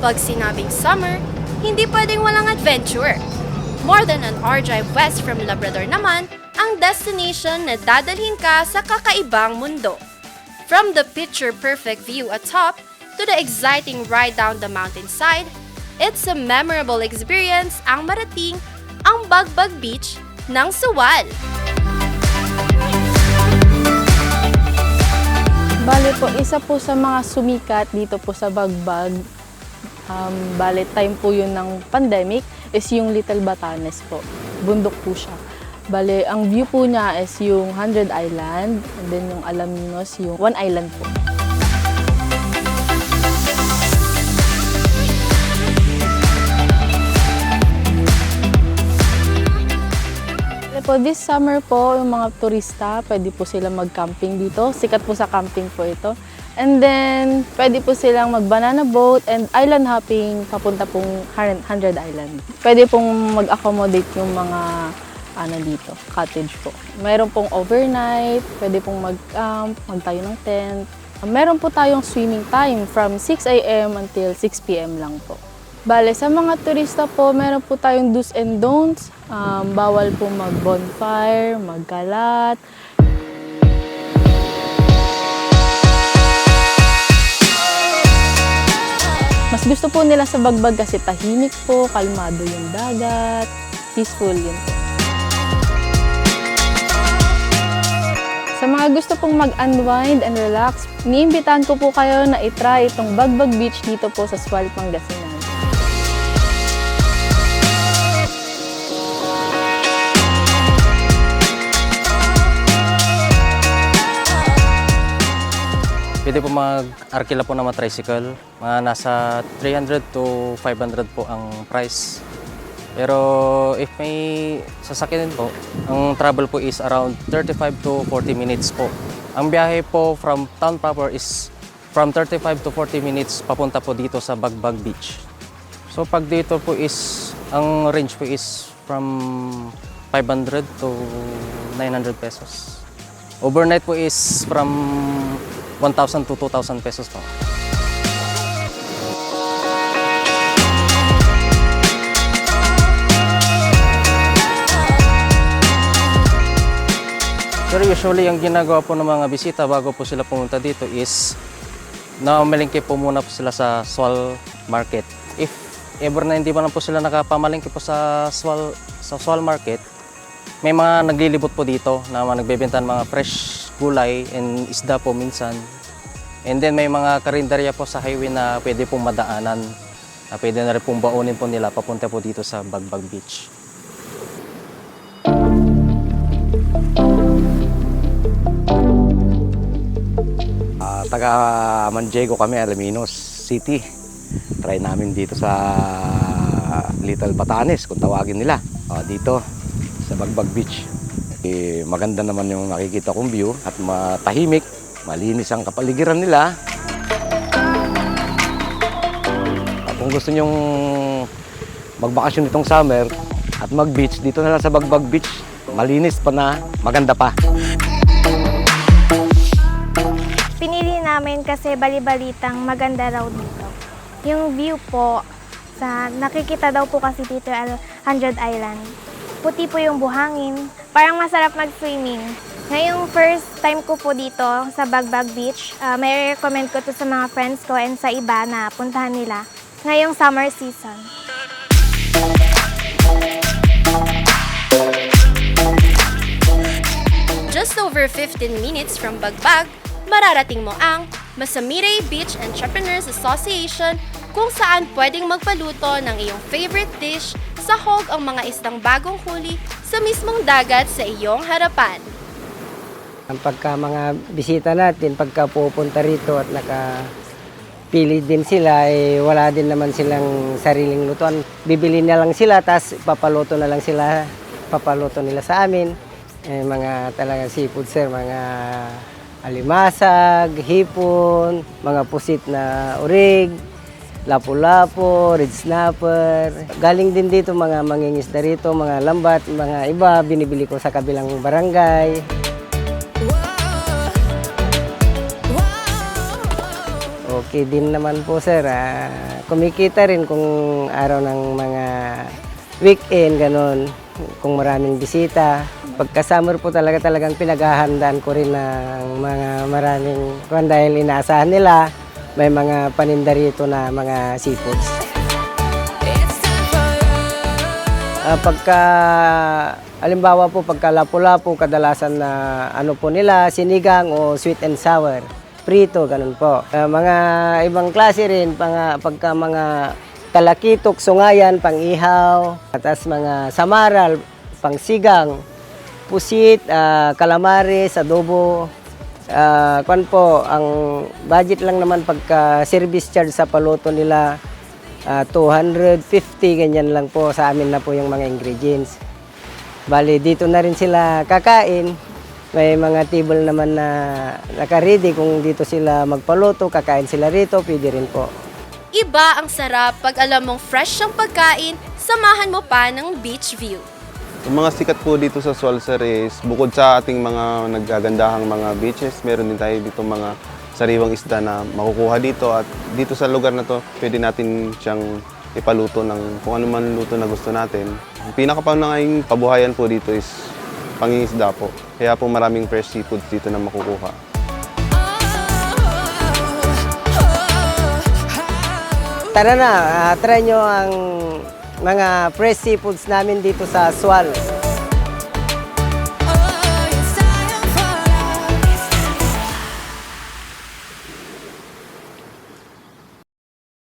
Pag sinabing summer, hindi pwedeng walang adventure. More than an hour drive west from Labrador naman ang destination na dadalhin ka sa kakaibang mundo. From the picture-perfect view atop to the exciting ride down the mountainside, it's a memorable experience ang marating ang Bagbag Beach ng Suwal. Bale po, isa po sa mga sumikat dito po sa Bagbag, um, bale time po yun ng pandemic, is yung Little Batanes po. Bundok po siya. Bale, ang view po niya is yung 100 Island, and then yung Alaminos, yung One Island po. Po, this summer po, yung mga turista, pwede po sila mag-camping dito. Sikat po sa camping po ito. And then, pwede po silang mag-banana boat and island hopping papunta pong 100 Island. Pwede pong mag-accommodate yung mga ano dito, cottage po. Meron pong overnight, pwede pong mag-camp, magtayo ng tent. Meron po tayong swimming time from 6 a.m. until 6 p.m. lang po. Bale, sa mga turista po, meron po tayong do's and don'ts. Um, bawal po mag-bonfire, magkalat. Mas gusto po nila sa bagbag kasi tahimik po, kalmado yung dagat, peaceful yun. Sa mga gusto pong mag-unwind and relax, iniimbitahan ko po kayo na itry itong Bagbag Beach dito po sa Sual, Pangasinan. Pwede po mag-arkila po ng mga tricycle. Mga nasa 300 to 500 po ang price. Pero if may sasakyan po, ang travel po is around 35 to 40 minutes po. Ang biyahe po from town proper is from 35 to 40 minutes papunta po dito sa Bagbag Beach. So pag dito po is, ang range po is from 500 to 900 pesos. Overnight po is from 1,000 to 2,000 pesos po. Pero usually, ang ginagawa po ng mga bisita bago po sila pumunta dito is namamalingki po muna po sila sa Swal Market. If ever na hindi pa lang po sila nakapamalingki po sa Swal, sa Swal Market, may mga naglilibot po dito na mga nagbebenta ng mga fresh gulay and isda po minsan. And then may mga karinderya po sa highway na pwede pong madaanan na pwede na rin pong baunin po nila papunta po dito sa Bagbag Beach. Ah, taga Manjego kami, Alaminos City. Try namin dito sa Little Batanes, kung tawagin nila. Ah, dito, sa Bagbag Beach. Eh, maganda naman yung nakikita kong view at matahimik, malinis ang kapaligiran nila. Ah, kung gusto nyong magbakasyon itong summer at mag-beach, dito na lang sa Bagbag Beach. Malinis pa na, maganda pa. Pinili namin kasi bali-balitang maganda raw dito. Yung view po, sa nakikita daw po kasi dito ay 100 Island. Puti po yung buhangin. Parang masarap mag-swimming. Ngayong first time ko po dito sa Bagbag Beach, ah, may recommend ko to sa mga friends ko and sa iba na puntahan nila ngayong summer season. Just over 15 minutes from Bagbag, mararating mo ang Masamire Beach Entrepreneurs Association kung saan pwedeng magpaluto ng iyong favorite dish sa hog ang mga isdang bagong huli sa mismong dagat sa iyong harapan. Ang pagka mga bisita natin, pagka pupunta rito at nakapili din sila, eh, wala din naman silang sariling lutuan. Bibili na lang sila, tapos papaluto na lang sila, papaluto nila sa amin. Eh, mga talaga seafood sir, mga alimasag, hipon, mga pusit na urig, lapu-lapu, red snapper. Galing din dito mga mangingisda rito, mga lambat, mga iba, binibili ko sa kabilang barangay. malaki din naman po sir. Ah, kumikita rin kung araw ng mga weekend, ganun. Kung maraming bisita. Pagka summer po talaga talagang pinaghahandaan ko rin ng mga maraming kung dahil inaasahan nila may mga paninda rito na mga seafoods. Ah, pagka alimbawa po pagka lapu-lapu kadalasan na ano po nila sinigang o sweet and sour prito ganun po Ah, mga ibang klase rin pang, pagka mga talakitok sungayan pang ihaw atas mga samaral pang sigang pusit ah, calamares adobo Ah, kwan po, ang budget lang naman pagka service charge sa paluto nila, ah, 250, ganyan lang po sa amin na po yung mga ingredients. Bali, dito na rin sila kakain. May mga table naman na naka-ready kung dito sila magpaluto, kakain sila rito, pwede rin po. Iba ang sarap pag alam mong fresh ang pagkain, samahan mo pa ng beach view. Yung mga sikat po dito sa Swalser is bukod sa ating mga naggagandahang mga beaches, meron din tayo dito mga sariwang isda na makukuha dito at dito sa lugar na to pwede natin siyang ipaluto ng kung ano man luto na gusto natin. Ang pinakapanangayang pabuhayan po dito is pangingisda po. Kaya po maraming fresh seafoods dito na makukuha. Tara na, ah, try nyo ang mga fresh seafoods namin dito sa Swal.